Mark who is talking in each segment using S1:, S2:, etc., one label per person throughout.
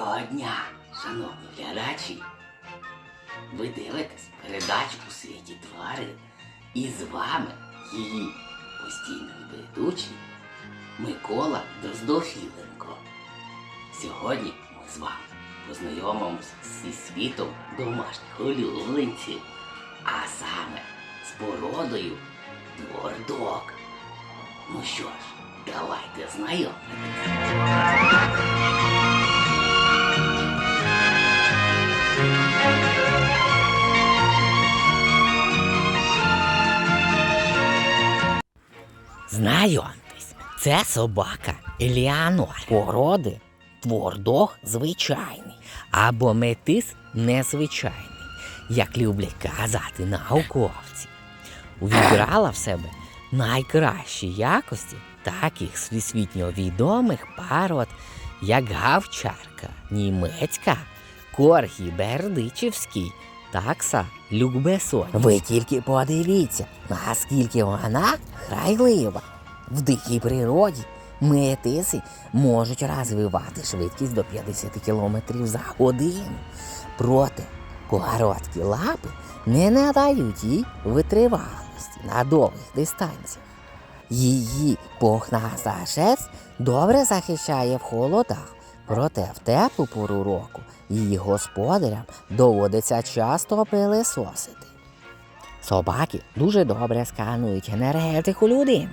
S1: Доброго дня, шановні глядачі! Ви дивитесь передачу у світі тварин і з вами її постійний ведучий Микола Дроздофіленко. Сьогодні ми з вами познайомимося зі світом домашніх улюбленців, а саме з породою двордог. Ну що ж, давайте знайомитись. Знайомтесь, це собака Еліанор. Породи твордог звичайний або метис незвичайний, як люблять казати науковці. Увібрала в себе найкращі якості таких всесвітньо відомих парод, як гавчарка, німецька, коргі бердичівський, такса люкбесон. Ви тільки подивіться, наскільки вона грайлива. В дикій природі метиси можуть розвивати швидкість до 50 км за годину. Проте короткі лапи не надають їй витривалості на довгих дистанціях. Її пухнаста шерсть добре захищає в холодах, проте в теплу пору року її господарям доводиться часто пилисосити. Собаки дуже добре сканують енергетику людини.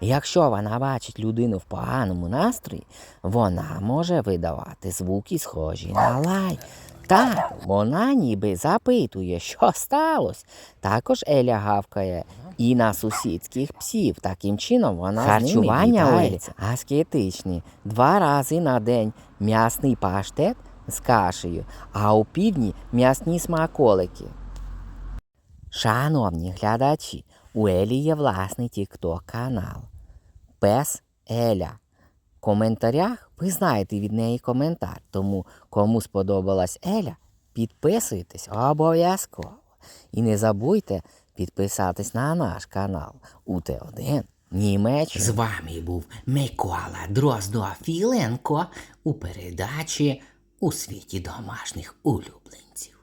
S1: Якщо вона бачить людину в поганому настрої, вона може видавати звуки, схожі на лай. Так, вона ніби запитує, що сталося. Також Еля гавкає і на сусідських псів. Таким чином вона харчування Елі аскетичні. Два рази на день м'ясний паштет з кашею, а у півдні м'ясні смаколики. Шановні глядачі, у Елі є власний тікток канал. Пес Еля. Коментарях ви знаєте від неї коментар, тому кому сподобалась Еля, підписуйтесь обов'язково. І не забудьте підписатись на наш канал УТ1 Німеччина. З вами був Микола Дроздофіленко у передачі у світі домашніх улюбленців.